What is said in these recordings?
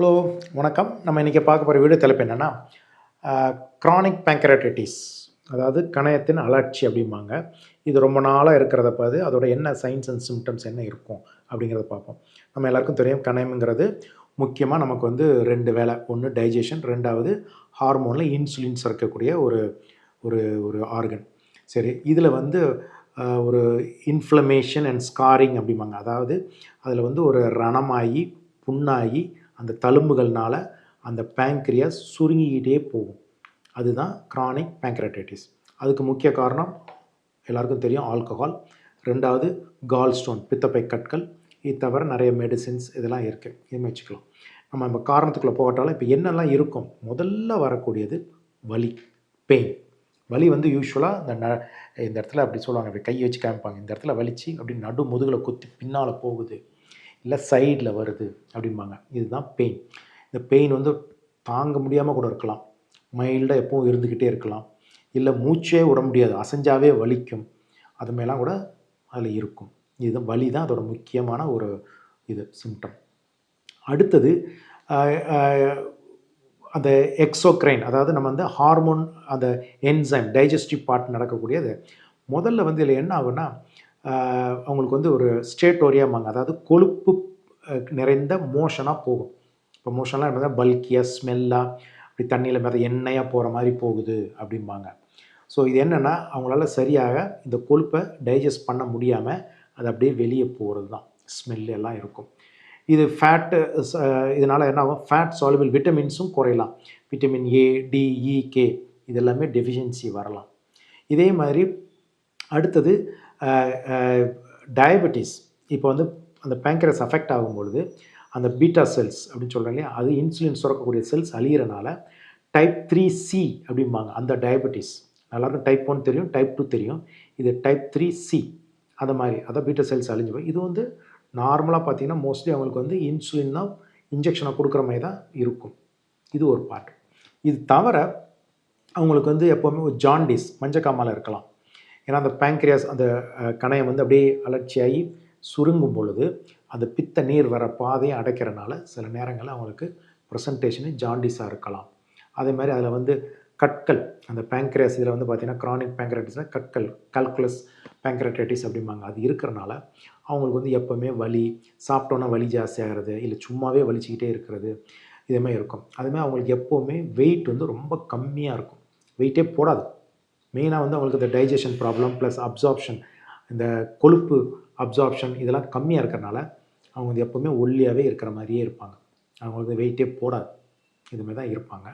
Hello வணக்கம். நம்ம இன்றைக்கி பார்க்க போகிற வீடியோ தலைப்பு என்னென்னா க்ரானிக் பேங்கரட்டிஸ் அதாவது கணையத்தின் அலர்ச்சி அப்படிம்பாங்க. இது ரொம்ப நாளாக இருக்கிறத பார்த்து அதோட என்ன சைன்ஸ் அண்ட் சிம்டம்ஸ் என்ன இருக்கும் அப்படிங்கிறத பார்ப்போம். நம்ம எல்லாருக்கும் தெரியும் கணையம்ங்கிறது முக்கியமாக நமக்கு வந்து ரெண்டு வேலை ஒன்று டைஜஷன் ரெண்டாவது ஹார்மோனில் இன்சுலின் சுரக்கக்கூடிய ஒரு ஒரு ஒரு ஆர்கன் சரி இதில் வந்து ஒரு இன்ஃப்ளமேஷன் அண்ட் ஸ்காரிங் அப்படிம்பாங்க. அதாவது அதில் வந்து ஒரு ரணமாகி புண்ணாகி அந்த தழும்புகள்னால அந்த பேங்க்ரியாஸ் சுருங்கிக்கிட்டே போகும். அதுதான் க்ரானிக் பேங்க்ரடைட்டிஸ் அதுக்கு முக்கிய காரணம் எல்லாருக்கும் தெரியும் ஆல்கஹால் ரெண்டாவது கால் ஸ்டோன் பித்தப்பை கற்கள். இது தவிர நிறைய மெடிசின்ஸ் இதெல்லாம் இருக்குது இதுமே வச்சுக்கலாம். நம்ம நம்ம காரணத்துக்குள்ளே போகட்டாலும் இப்போ என்னெல்லாம் இருக்கும்? முதல்ல வரக்கூடியது வலி பெயின் வலி வந்து யூஸ்வலாக இந்த ந இந்த இடத்துல அப்படி சொல்லுவாங்க அப்படி கையை வச்சு காமிப்பாங்க. இந்த இடத்துல வலிச்சு அப்படி நடு முதுகில் குத்தி பின்னால் போகுது. இல்லை சைடில் வருது அப்படிம்பாங்க. இதுதான் பெயின் இந்த பெயின் வந்து தாங்க முடியாமல் கூட இருக்கலாம். மைல்டாக எப்பவும் இருந்துக்கிட்டே இருக்கலாம். இல்லை மூச்சே விட முடியாது. அசைஞ்சாவே வலிக்கும். அது மேலாம் கூட அதில் இருக்கும். இது வலி தான் அதோட முக்கியமான ஒரு இது சிம்டம் அடுத்தது அந்த எக்ஸோக்ரைன் அதாவது நம்ம வந்து ஹார்மோன் அந்த என்சைம் டைஜஸ்டிவ் பார்ட் நடக்கக்கூடியது. முதல்ல வந்து இதில் என்ன ஆகுன்னா அவங்களுக்கு வந்து ஒரு ஸ்டேட்டோரியாமாங்க அதாவது கொழுப்பு நிறைந்த மோஷனாக போகும். இப்போ மோஷன்லாம் என்ன பல்கியாக ஸ்மெல்லாக அப்படி தண்ணியில் மேலே எண்ணெயாக போகிற மாதிரி போகுது அப்படிம்பாங்க. ஸோ இது என்னென்னா அவங்களால சரியாக இந்த கொழுப்பை டைஜஸ்ட் பண்ண முடியாமல் அது அப்படியே வெளியே போகிறது தான் ஸ்மெல் எல்லாம் இருக்கும். இது ஃபேட்டு இதனால் என்ன ஆகும்? ஃபேட் சால்பிள் விட்டமின்ஸும் குறையலாம். Vitamin A D E K இதெல்லாமே டெஃபிஷியன்சி வரலாம். இதே மாதிரி அடுத்தது டயபெட்டிஸ் இப்போ வந்து அந்த பேங்கரஸ் அஃபெக்ட் ஆகும்பொழுது அந்த பீட்டா செல்ஸ் அப்படின்னு சொல்கிறேன் இல்லையா அது இன்சுலின் சுரக்கக்கூடிய செல்ஸ் அழியிறனால டைப் த்ரீ சி அப்படிம்பாங்க அந்த டயபெட்டிஸ் எல்லாருக்கும் டைப் ஒன் தெரியும் டைப் டூ தெரியும். இது டைப் த்ரீ சி அந்த மாதிரி. அதான் பீட்டா செல்ஸ் அழிஞ்சு போய். இது வந்து நார்மலாக பார்த்தீங்கன்னா மோஸ்ட்லி அவங்களுக்கு வந்து இன்சுலின் தான் இன்ஜெக்ஷனை கொடுக்குற மாதிரி தான் இருக்கும். இது ஒரு பார்ட் இது தவிர அவங்களுக்கு வந்து எப்போவுமே ஒரு ஜாண்டிஸ் மஞ்சக்காமால இருக்கலாம். ஏன்னா அந்த பேங்க்ரியாஸ் அந்த கணையம் வந்து அப்படியே அலர்ச்சியாகி சுருங்கும் பொழுது அந்த பித்த நீர் வர பாதையை அடைக்கிறனால சில நேரங்களில் அவங்களுக்கு ப்ரெசன்டேஷனு ஜாண்டிஸாக இருக்கலாம். அதே மாதிரி அதில் வந்து கற்கள் அந்த பேங்க்ரியாஸ் இதில் வந்து பார்த்திங்கன்னா க்ரானிக் பேங்க்ரைட்டிஸ்னால் கற்கள் கல்குலஸ் பேங்க்ரைட்டைட்டிஸ் அப்படிம்பாங்க. அது இருக்கிறனால அவங்களுக்கு வந்து எப்போவுமே வலி சாப்பிட்டோன்னா வலி ஜாஸ்தி ஆகிறது இல்லை சும்மாவே வலிச்சுக்கிட்டே இருக்கிறது இதுமாதிரி இருக்கும். அதுமாதிரி அவங்களுக்கு எப்போவுமே வெயிட் வந்து ரொம்ப கம்மியாக இருக்கும். வெயிட்டே போடாது. மெயினாக வந்து அவங்களுக்கு இந்த டைஜஷன் ப்ராப்ளம் ப்ளஸ் அப்சார்ப்ஷன் இந்த கொழுப்பு அப்சார்ப்ஷன் இதெல்லாம் கம்மியாக இருக்கிறனால அவங்க வந்து எப்போவுமே ஒல்லியாகவே இருக்கிற மாதிரியே இருப்பாங்க. அவங்களுக்கு வெயிட்டே போடாது. இதுமாதிரி தான் இருப்பாங்க.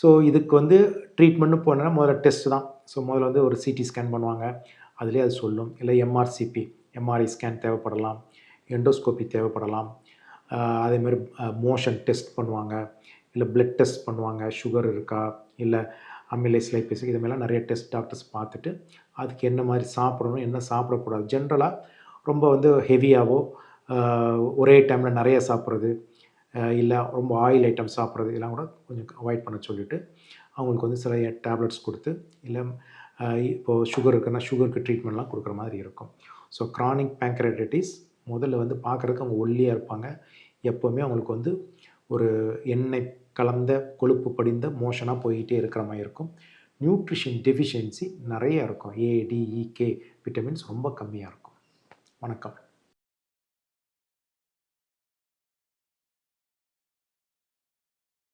ஸோ இதுக்கு வந்து ட்ரீட்மெண்ட்னு போனோன்னா முதல்ல டெஸ்ட் தான். ஸோ முதல்ல வந்து ஒரு சிடி ஸ்கேன் பண்ணுவாங்க. அதுலேயே அது சொல்லும். இல்லை எம்ஆர்சிபி எம்ஆர்ஐ ஸ்கேன் தேவைப்படலாம். எண்டோஸ்கோபி தேவைப்படலாம். அதேமாதிரி அதே மாதிரி மோஷன் டெஸ்ட் பண்ணுவாங்க. இல்லை பிளட் டெஸ்ட் பண்ணுவாங்க. சுகர் இருக்கா? இல்லை அமிலேஸ் லைப்பேஸ் இது மாதிரிலாம் நிறைய டெஸ்ட் டாக்டர்ஸ் பார்த்துட்டு அதுக்கு என்ன மாதிரி சாப்பிடணும் என்ன சாப்பிடக்கூடாது? ஜென்ரலாக ரொம்ப வந்து ஹெவியாகவோ ஒரே டைமில் நிறைய சாப்பிட்றது இல்லை ரொம்ப ஆயில் ஐட்டம் சாப்பிட்றது இதெல்லாம் கூட கொஞ்சம் அவாய்ட் பண்ண சொல்லிவிட்டு அவங்களுக்கு வந்து சில டேப்லெட்ஸ் கொடுத்து இல்லை இப்போது சுகர் இருக்குன்னா சுகருக்கு ட்ரீட்மெண்ட்லாம் கொடுக்குற மாதிரி இருக்கும். ஸோ க்ரானிக் பேங்க்ரைட்டிஸ் முதல்ல வந்து பார்க்குறதுக்கு அவங்க ஒல்லியாக இருப்பாங்க. எப்போவுமே அவங்களுக்கு வந்து ஒரு எண்ணெய் கலந்த கொழுப்பு படிந்த மோஷனாக போய்கிட்டே இருக்கிற மாதிரி இருக்கும். நியூட்ரிஷன் டெஃபிஷியன்சி நிறைய இருக்கும். ஏடிஇகே விட்டமின்ஸ் e, ரொம்ப கம்மியாக இருக்கும். வணக்கம்.